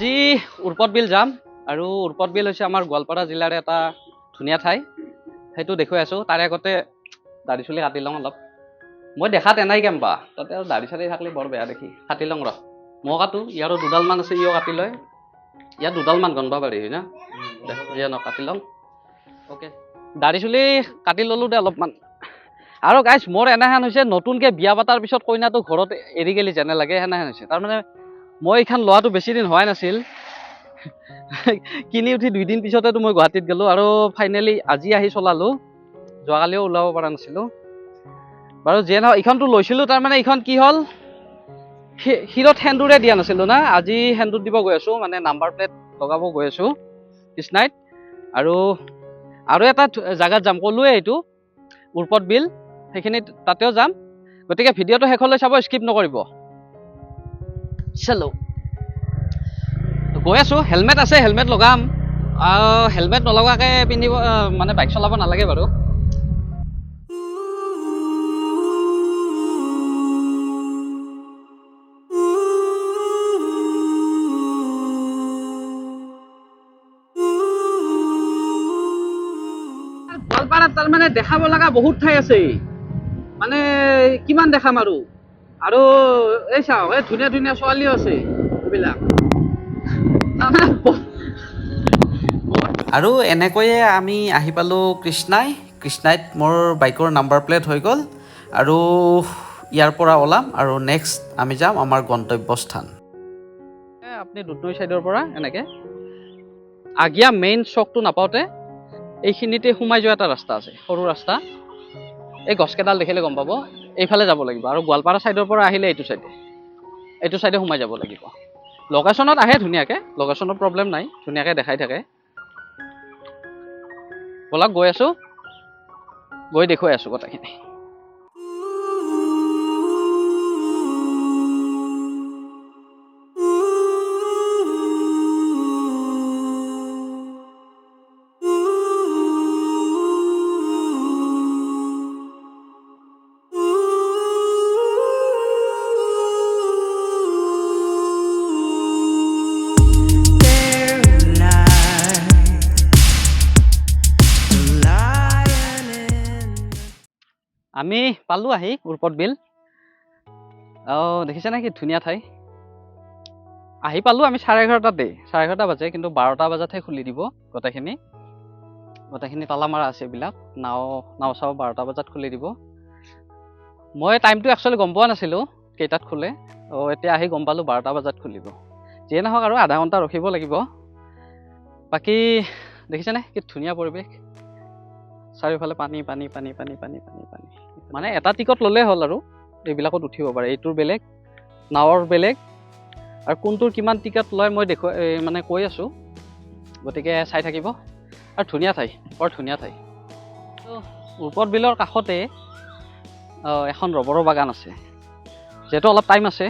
আজি উৰ্পদ বিল যাম আৰু উৰ্পদ বিল হৈছে আমাৰ গোৱালপাৰা জিলাৰ এটা ধুনীয়া ঠাই। সেইটো দেখুৱাই আছোঁ। তাৰে আগতে দাড়ি চুলি কাটি লওঁ অলপ। মই দেখাত এনাই কেম পা তাতে আৰু দাড়ি চাড়ি থাকিলে বৰ বেয়া দেখি। কাটি লওঁ ৰ। মই কাটো। ইয়াৰো দুডালমান আছে ইও কাটি লয়। ইয়াত দুডালমান গণবা পাৰি হয় না? দে যিয়ে কাটি লওঁ। অ'কে। দাড়ি চুলি কাটি ল'লোঁ দে অলপমান। আৰু গাইছ মোৰ এনেহেন হৈছে নতুনকৈ বিয়া পতাৰ পিছত কইনাটো ঘৰত এৰি গেলি যেনে লাগে সেনেহেন হৈছে। তাৰমানে মই এইখন লোৱাটো বেছি দিন হোৱাই নাছিল। কিনি উঠি দুইদিন পিছতেতো মই গুৱাহাটীত গ'লোঁ আৰু ফাইনেলি আজি আহি চলালোঁ। যোৱাকালিও ওলাব পৰা নাছিলোঁ। বাৰু যিয়ে নহওক এইখনতো লৈছিলোঁ তাৰমানে এইখন কি হ'ল? শিৰত সেন্দুৰে দিয়া নাছিলোঁ না আজি সেন্দুৰ দিব গৈ আছোঁ মানে নাম্বাৰ প্লেট লগাব গৈ আছোঁ কৃষ্ণাইত আৰু আৰু এটা জাগাত যাম ক'লোৱে এইটো উৰ্পদ বিল সেইখিনিত তাতেও যাম। গতিকে ভিডিঅ'টো শেষলৈ চাব স্কিপ নকৰিব। চেলো গৈ আছোঁ হেলমেট আছে হেলমেট লগাম। আৰু হেলমেট নলগাকৈ পিন্ধিব মানে বাইক চলাব নালাগে বাৰু। গোৱালপাৰাত তাৰমানে দেখাব লগা বহুত ঠাই আছে। মানে কিমান দেখাম আৰু? আৰু এই চাওঁ এই ধুনীয়া ধুনীয়া ছোৱালীও আছে এইবিলাক। আৰু এনেকৈয়ে আমি আহি পালোঁ কৃষ্ণাই। কৃষ্ণাইত মোৰ বাইকৰ নাম্বাৰ প্লেট হৈ গ'ল। আৰু ইয়াৰ পৰা ওলাম আৰু নেক্সট আমি যাম আমাৰ গন্তব্যস্থান। আপুনি দুধনৈ ছাইডৰ পৰা এনেকৈ। আগিয়া মেইন চকটো নাপাওঁতে এইখিনিতে সোমাই যোৱা এটা ৰাস্তা আছে সৰু ৰাস্তা। এই গছকেইডাল দেখিলে গম পাব। এইফালে যাব লাগিব আৰু গোৱালপাৰা ছাইডৰ পৰা আহিলে এইটো ছাইডে এইটো ছাইডে সোমাই যাব লাগিব। লোকেশ্যনত আহে ধুনীয়াকৈ লোকেশ্যনৰ প্ৰব্লেম নাই ধুনীয়াকৈ দেখাই থাকে। ব'লক গৈ আছোঁ। গৈ দেখুৱাই আছোঁ গোটেইখিনি। আমি পালোঁ আহি উৰ্পদ বিল। অঁ দেখিছে নে কি ধুনীয়া ঠাই? আহি পালোঁ আমি চাৰে এঘাৰটাতে চাৰে এঘাৰটা বাজে, কিন্তু বাৰটা বজাতহে খুলি দিব গোটেইখিনি। গোটেইখিনি তালা মাৰা আছে এইবিলাক। নাও নাও চাও বাৰটা বজাত খুলি দিব। মই টাইমটো একচুৱেলি গম পোৱা নাছিলোঁ, কেইটাত খোলে। অঁ এতিয়া আহি গম পালোঁ বাৰটা বজাত খুলিব। যিয়ে নহওক আৰু আধা ঘণ্টা ৰখিব লাগিব। বাকী, দেখিছেনে কি ধুনীয়া পৰিৱেশ। চাৰিওফালে পানী পানী পানী পানী পানী পানী পানী। মানে এটা টিকট ল'লেই হ'ল আৰু এইবিলাকত উঠিব পাৰে। এইটোৰ বেলেগ নাৱৰ বেলেগ। আৰু কোনটোৰ কিমান টিকট লয় মই এই মানে কৈ আছোঁ। গতিকে চাই থাকিব। আৰু ধুনীয়া ঠাই বৰ ধুনীয়া ঠাই। ত' উৰ্পদ বিলৰ কাষতে এখন ৰবৰৰ বাগান আছে। যিহেতু অলপ টাইম আছে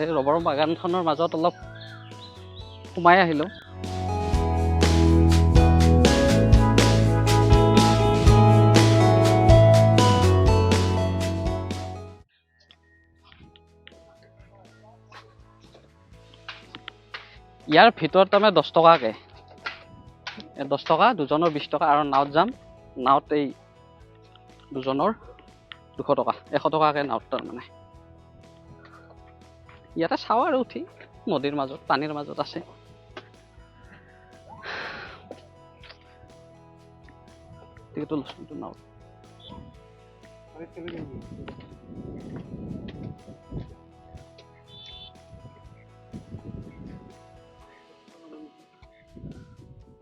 এই ৰবৰৰ বাগানখনৰ মাজত অলপ সোমাই আহিলোঁ। ইয়াৰ ভিতৰত তাৰমানে দহ টকাকৈ। দহ টকা দুজনৰ বিছ টকা আৰু নাৱত যাম। নাৱত এই দুজনৰ দুশ টকা এশ টকাকৈ নাৱত তাৰমানে। ইয়াতে চাওঁ আৰু উঠি নদীৰ মাজত পানীৰ মাজত আছে। নাৱত।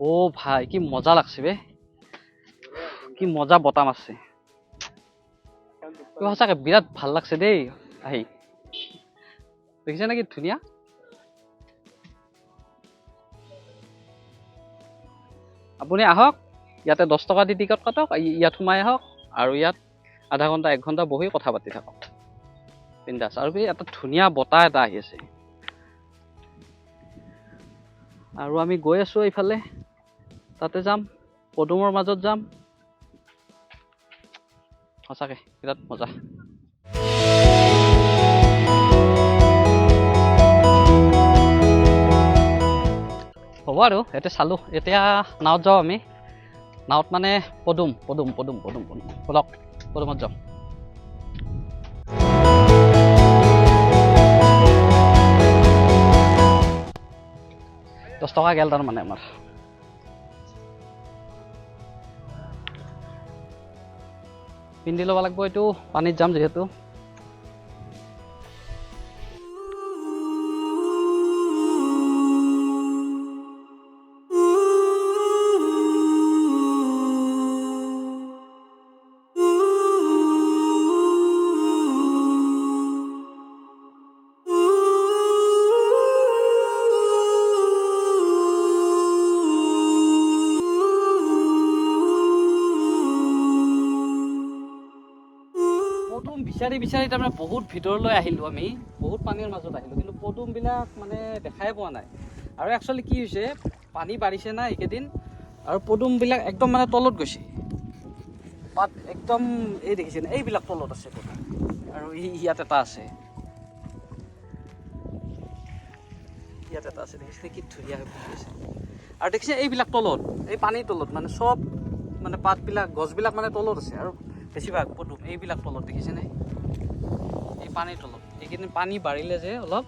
ও ভাই, কি মজা লাগছে বে। কি মজা বতাহ আছে সঁচাকে বিৰাট ভালো লাগছে দেই, আহি। দেখিছে নেকি ধুনীয়া? আপুনি আহক, ইয়াতে দহ টকা দি টিকট কাটক ইয়াত সোমাই আহক, আৰু ইয়াত আধা ঘণ্টা, এক ঘণ্টা বহি কথা পাতি থাকক। বিন্দাছ, আৰু এটা ধুনীয়া বতাহ এটা আহি আছে। আৰু আমি গৈ আছোঁ এইফালে। তাতে যাম, পদুমৰ মাজত যাম। সঁচাকে, বিৰাট মজা। হ'ব আৰু এতিয়া চালোঁ। এতিয়া নাৱত যাওঁ আমি। নাৱত মানে পদুম পদুম পদুম পদুম পদুম। বলক, পদুমত যাওঁ। দহ টকা গেল তাৰমানে আমাৰ। পিন্ধি ল'ব লাগিব এইটো পানীত যাম যিহেতু। বিচাৰি বিচাৰি তাৰমানে বহুত ভিতৰলৈ আহিলোঁ আমি, বহুত পানীৰ মাজত আহিলোঁ, কিন্তু পদুমবিলাক মানে দেখাই পোৱা নাই। আৰু একচুৱেলি কি হৈছে, পানী বাঢ়িছে না এইকেইদিন, আৰু পদুমবিলাক একদম মানে তলত গৈছে। পাত একদম এই দেখিছেনে, এইবিলাক তলত আছে আৰু এই ইয়াত এটা আছে। ইয়াত এটা আছে, দেখিছেনে কি ধুনীয়া হৈ ফুলি আৰু দেখিছে এইবিলাক তলত, এই পানীৰ তলত মানে চব মানে পাতবিলাক, গছবিলাক মানে তলত আছে, আৰু বেছিভাগ পদুম এইবিলাক তলত দেখিছেনে এই পানীৰ তলত। এইকেইদিন পানী বাঢ়িলে যে অলপ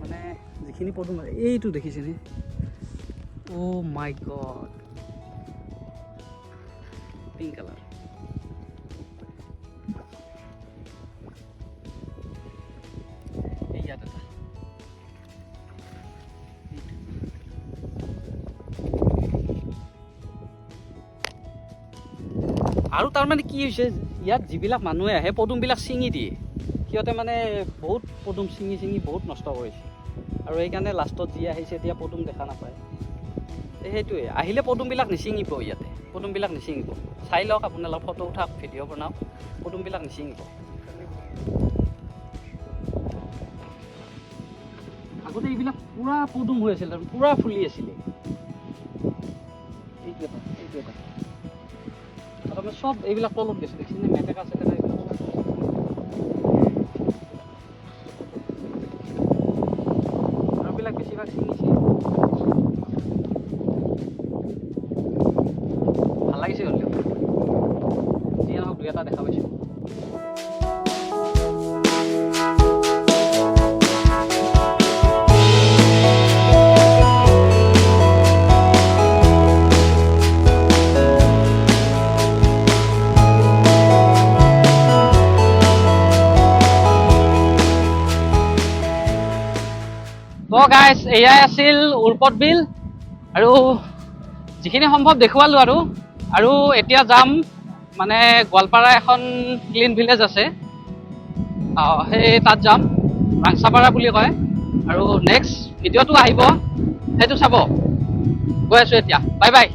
মানে যিখিনি পদুম এইটো দেখিছেনে অ' মাই গড পিংক কালাৰ আৰু তাৰমানে কি হৈছে, ইয়াত যিবিলাক মানুহে আহে, পদুমবিলাক ছিঙি দিয়ে। সিহঁতে মানে বহুত পদুম ছিঙি ছিঙি বহুত নষ্ট কৰিছে। আৰু সেইকাৰণে লাষ্টত যি আহিছে এতিয়া পদুম দেখা নাপায়। সেইটোৱে, আহিলে পদুমবিলাক নিছিঙিব ইয়াতে, পদুমবিলাক নিছিঙিব। চাই লওক আপোনালোক ফটো উঠাওক, ভিডিঅ' বনাওক, পদুমবিলাক নিছিঙিব। আগতে এইবিলাক পূৰা পদুম হৈ আছিল, পূৰা ফুলি আছিলে। এইটো এটা এইটো এটা। আমি চব এইবিলাক তলত গৈছে দেখিছেনে মেটেকা চেটেকা তো গাইজ এয়াই আছিল উৰ্পদ বিল আৰু যিখিনি সম্ভৱ দেখুৱালোঁ আৰু আৰু এতিয়া যাম মানে গোৱালপাৰা এখন ক্লিন ভিলেজ আছে। অঁ, সেই তাত যাম ৰাংচাপাৰা বুলি কয়। আৰু নেক্সট ভিডিঅ'টো আহিব সেইটো চাব। গৈ আছোঁ এতিয়া। Bye bye